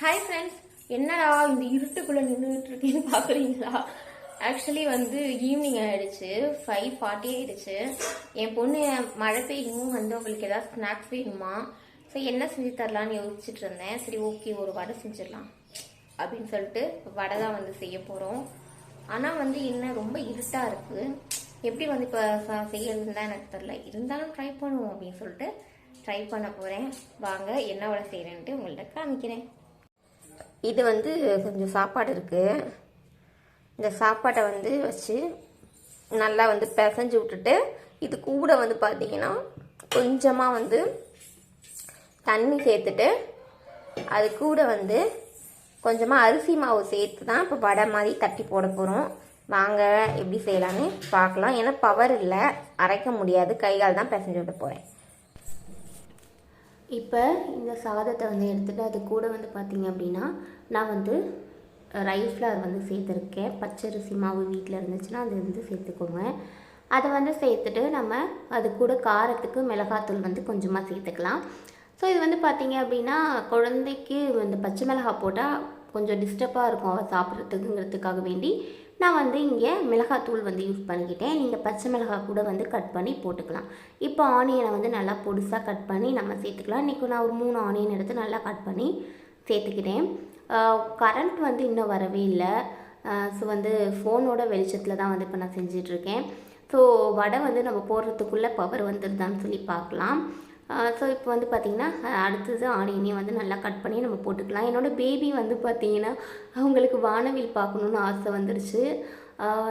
Hi friends என்னடா இந்த இருட்டுக்குள்ளே நின்றுட்டு இருக்கேன்னு பார்க்குறீங்களா ஆக்சுவலி வந்து ஈவினிங் ஆயிடுச்சு. ஃபைவ் ஃபார்ட்டி ஆயிடுச்சு. என் பொண்ணு மழை பெய்யும் வந்து அவளுக்கு ஏதாவது ஸ்நாக்ஸ் வேணுமா? ஸோ என்ன செஞ்சு தரலான்னு யோசிச்சுட்டு இருந்தேன். சரி ஓகே ஒரு வடை செஞ்சிடலாம் அப்படின்னு சொல்லிட்டு வடை தான் வந்து செய்ய போகிறோம் ஆனால் வந்து என்ன ரொம்ப இருட்டாக இருக்குது எப்படி வந்து இப்போ செய்யறதுன்னு தான் எனக்கு தெரில இருந்தாலும் ட்ரை பண்ணுவோம் அப்படின்னு சொல்லிட்டு ட்ரை பண்ண போகிறேன் வாங்க என்ன வடை செய்கிறேன்ட்டு உங்கள்கிட்ட காமிக்கிறேன். இது வந்து கொஞ்சம் சாப்பாடு இருக்குது இந்த சாப்பாட்டை வந்து வச்சு நல்லா வந்து பிசைஞ்சு விட்டுட்டு இது கூட வந்து பார்த்தீங்கன்னா கொஞ்சமாக வந்து தண்ணி சேர்த்துட்டு அது கூட வந்து கொஞ்சமாக அரிசி மாவு சேர்த்து தான் இப்போ வடை மாதிரி தட்டி போட போகிறோம் வாங்க எப்படி செய்யலான்னு பார்க்கலாம் ஏன்னா பவர் இல்லை அரைக்க முடியாது. கைகால் தான் பிசைஞ்சு விட்டு போகிறேன் இப்போ இந்த சாதத்தை வந்து எடுத்துகிட்டு அது கூட வந்து பார்த்தீங்க அப்படின்னா நான் வந்து ரைஸ் ஃப்ளவர் வந்து சேர்த்துருக்கேன். பச்சரிசி மாவு வீட்டில் இருந்துச்சுன்னா அது வந்து சேர்த்துக்கோங்க. அதை வந்து சேர்த்துட்டு நம்ம அது கூட காரத்துக்கு மிளகாத்தூள் வந்து கொஞ்சமாக சேர்த்துக்கலாம். ஸோ இது வந்து பார்த்திங்க அப்படின்னா குழந்தைக்கு இந்த பச்சை மிளகாய் போட்டால் கொஞ்சம் டிஸ்டர்பாக இருக்கும். அவள் சாப்பிட்றதுக்குங்கிறதுக்காக வேண்டி நான் வந்து இங்கே மிளகாத்தூள் வந்து யூஸ் பண்ணிக்கிட்டேன். நீங்கள் பச்சை மிளகாய் கூட வந்து கட் பண்ணி போட்டுக்கலாம். இப்போ ஆனியனை வந்து நல்லா பொடிசாக கட் பண்ணி நம்ம சேர்த்துக்கலாம். இன்றைக்கி நான் ஒரு மூணு ஆனியன் எடுத்து நல்லா கட் பண்ணி சேர்த்துக்கிட்டேன். கரண்ட் வந்து இன்னும் வரவே இல்லை. ஸோ வந்து ஃபோனோட வெளிச்சத்தில் தான் வந்து இப்போ நான் செஞ்சிட்ருக்கேன் ஸோ வடை வந்து நம்ம போடுறதுக்குள்ளே பவர் வந்துருதான்னு சொல்லி பார்க்கலாம். ஸோ இப்போ வந்து பார்த்திங்கன்னா அடுத்தது ஆனியனையும் வந்து நல்லா கட் பண்ணி நம்ம போட்டுக்கலாம். என்னோடய பேபி வந்து பார்த்திங்கன்னா அவங்களுக்கு வானவில் பார்க்கணுன்னு ஆசை வந்துருச்சு.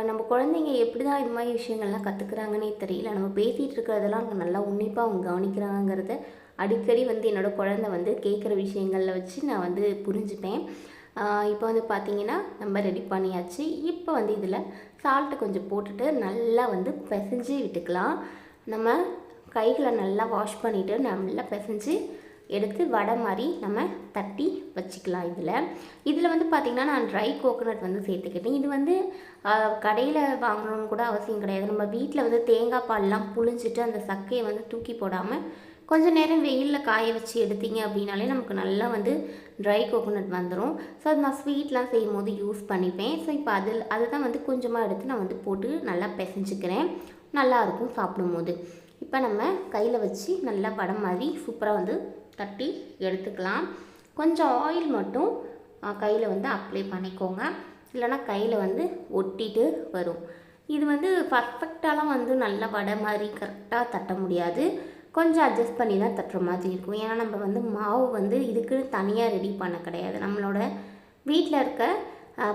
நம்ம குழந்தைங்க எப்படி தான் இது மாதிரி விஷயங்கள்லாம் கற்றுக்குறாங்கன்னே தெரியல. நம்ம பேசிகிட்டு இருக்கிறதெல்லாம் அவங்க நல்லா உன்னிப்பாக அவங்க கவனிக்கிறாங்கிறத அடிக்கடி வந்து என்னோடய குழந்தை வந்து கேட்குற விஷயங்களில் வச்சு நான் வந்து புரிஞ்சுப்பேன். இப்போ வந்து பார்த்திங்கன்னா நம்ம ரெடி பண்ணியாச்சு. இப்போ வந்து இதில் சால்ட்டு கொஞ்சம் போட்டுட்டு நல்லா வந்து பிசைஞ்சு விட்டுக்கலாம். நம்ம கைகளை நல்லா வாஷ் பண்ணிவிட்டு நல்லா பிசைஞ்சு எடுத்து வடை மாதிரி நம்ம தட்டி வச்சுக்கலாம் இதில். இதில் வந்து பார்த்திங்கன்னா நான் ட்ரை கோகோனட் வந்து சேர்த்துக்கிட்டேன். இது வந்து கடையில் வாங்கணும்னு கூட அவசியம் கிடையாது. நம்ம வீட்டில் வந்து தேங்காய் பால்லாம் புளிஞ்சிட்டு அந்த சக்கையை வந்து தூக்கி போடாமல் கொஞ்சம் நேரம் வெயிலில் காய வச்சு எடுத்தீங்க அப்படின்னாலே நமக்கு நல்லா வந்து ட்ரை கோகோனட் வந்துடும் ஸோ அது நான் ஸ்வீட்லாம் செய்யும் போது யூஸ் பண்ணிப்பேன். ஸோ இப்போ அதில் அதை தான் வந்து கொஞ்சமாக எடுத்து நான் வந்து போட்டு நல்லா பிசைஞ்சிக்கிறேன். நல்லாயிருக்கும் சாப்பிடும்போது. இப்போ நம்ம கையில் வச்சு நல்லா படம் மாதிரி சூப்பராக வந்து தட்டி எடுத்துக்கலாம். கொஞ்சம் ஆயில் மட்டும் கையில் வந்து அப்ளை பண்ணிக்கோங்க. இல்லைனா கையில் வந்து ஒட்டிட்டு வரும். இது வந்து பர்ஃபெக்டாலாம் வந்து நல்லா வடை மாதிரி கரெக்டாக தட்ட முடியாது. கொஞ்சம் அட்ஜஸ்ட் பண்ணி தான் தட்டுற மாதிரி இருக்கும். ஏன்னா நம்ம வந்து மாவு வந்து இதுக்குன்னு தனியாக ரெடி பண்ண கிடையாது. நம்மளோட வீட்டில் இருக்க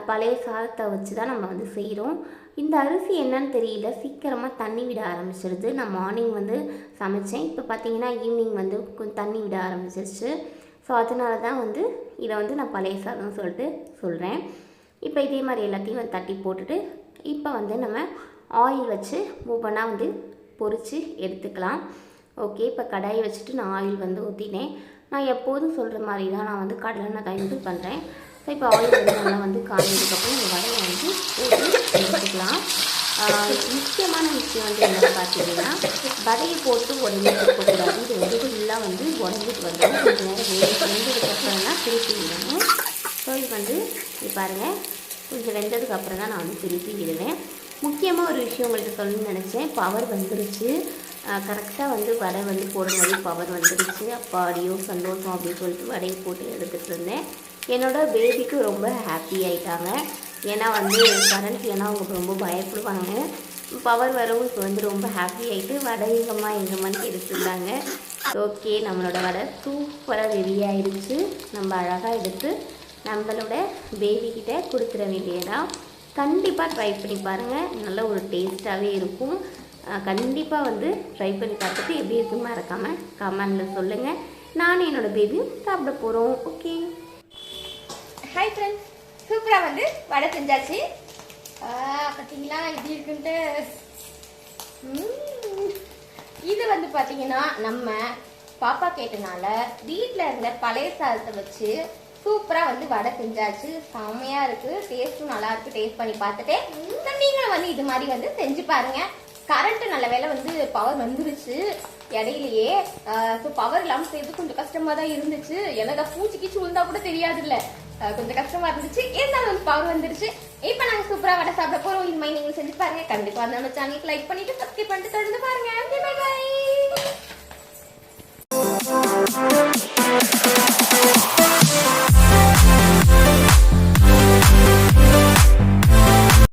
பழைய சாதத்தை வச்சு தான் நம்ம வந்து செய்கிறோம் இந்த அரிசி என்னன்னு தெரியல. சீக்கிரமாக தண்ணி விட ஆரம்பிச்சிருது. நான் மார்னிங் வந்து சமைச்சேன். இப்போ பார்த்தீங்கன்னா ஈவினிங் வந்து கொஞ்சம் தண்ணி விட ஆரம்பிச்சிருச்சு. ஸோ அதனால தான் வந்து இதை வந்து நான் பழைய சாதம்னு சொல்லிட்டு சொல்கிறேன் இப்போ இதே மாதிரி எல்லாத்தையும் வந்து தட்டி போட்டுட்டு இப்போ வந்து நம்ம ஆயில் வச்சு ஒவ்வொன்றா வந்து பொறிச்சு எடுத்துக்கலாம். ஓகே இப்போ கடாயை வச்சுட்டு நான் ஆயில் வந்து ஊற்றினேன் நான் எப்போதும் சொல்கிற மாதிரி தான் நான் வந்து கடலெண்ணெய் தான் யூஸ் பண்ணுறேன் ஸோ இப்போ ஆயில் வந்து நல்லா வந்து காய்ஞ்சதுக்கப்புறம் இந்த வடையை வந்து ஊற்றி எடுத்துக்கலாம். முக்கியமான விஷயம் வந்து என்ன பார்த்தீங்கன்னா வடையை போட்டு உடனே இருக்கக்கூடாது. இது வந்து ஃபுல்லாக வந்து உடஞ்சிட்டு வந்துடும் கொஞ்சம் நேரம் வேக வெந்ததுக்கப்புறம் தான் திருப்பி விடணும். ஸோ இது வந்து இது பாருங்கள் கொஞ்சம் வெந்ததுக்கப்புறம் தான் நான் வந்து திருப்பி விடுவேன். முக்கியமாக ஒரு விஷயம் உங்களுக்கு சொல்லணும்னு நினச்சேன். பவர் வந்துருச்சு. கரெக்டாக வந்து வடை வந்து போடும்போது பவர் வந்துருச்சு. அப்பாடியோ சந்தோஷம் அப்படின்னு சொல்லிட்டு வடையை போட்டு எடுத்துகிட்டு இருந்தேன். என்னோட பேபிக்கு ரொம்ப ஹாப்பி ஆகிட்டாங்க ஏன்னா வந்து கரண்ட் ஏன்னா அவங்க ரொம்ப பயப்படுவாங்க. பவர் வரவும் இப்போ வந்து ரொம்ப ஹாப்பி ஆகிட்டு வடை எங்கம்மா எங்கம்மான்னு எடுத்துருந்தாங்க ஓகே நம்மளோட வடை சூப்பராக ரெடி ஆயிடுச்சு நம்ம அழகாக எடுத்து நம்மளோட பேபிக்கிட்ட கொடுத்துட வேண்டியதான் கண்டிப்பாக ட்ரை பண்ணி பாருங்கள் நல்ல ஒரு டேஸ்ட்டாகவே இருக்கும். கண்டிப்பாக வந்து ட்ரை பண்ணி பார்த்துட்டு எப்படி இருக்குன்னு மறக்காமல் கமெண்டில் சொல்லுங்கள் நானும் என்னோட பேபியும் சாப்பிட போகிறோம் ஓகே ஃப்ரெண்ட்ஸ் சூப்பராக வந்து வடை செஞ்சாச்சு. பார்த்தீங்களா எப்படி இருக்குன்ட்டு? இது வந்து பார்த்தீங்கன்னா நம்ம பாப்பா கேட்டனால வீட்டில் இருந்த பழைய சாதத்தை வச்சு சூப்பராக வந்து வடை செஞ்சாச்சு. செம்மையாக இருக்குது டேஸ்ட்டும் நல்லாயிருக்கு டேஸ்ட் பண்ணி பார்த்துட்டு நீங்களும் வந்து இது மாதிரி வந்து செஞ்சு பாருங்கள் கரண்ட்டு நல்ல வேளை வந்து பவர் வந்துருச்சு. இடையிலேயே ஸோ பவர் இல்லாமல் செய்யறது கொஞ்சம் கஷ்டமாக தான் இருந்துச்சு. எனக்கு பூச்சி கீச்சு விழுந்தா கூட தெரியாதுல்ல. இல்லை கொஞ்சம் கஷ்டமா இருந்துச்சு. இருந்தாலும் வந்து பவர் வந்துருச்சு. இப்போ நாங்கள் சூப்பராக வடை சாப்பிட போகிறோம் இந்த மாதிரி நீங்கள் செஞ்சு பாருங்க. கண்டிப்பாக நம்ம சேனலுக்கு லைக் பண்ணிட்டு சப்ஸ்கிரைப் பண்ணிட்டு தொடர்ந்து பாருங்க.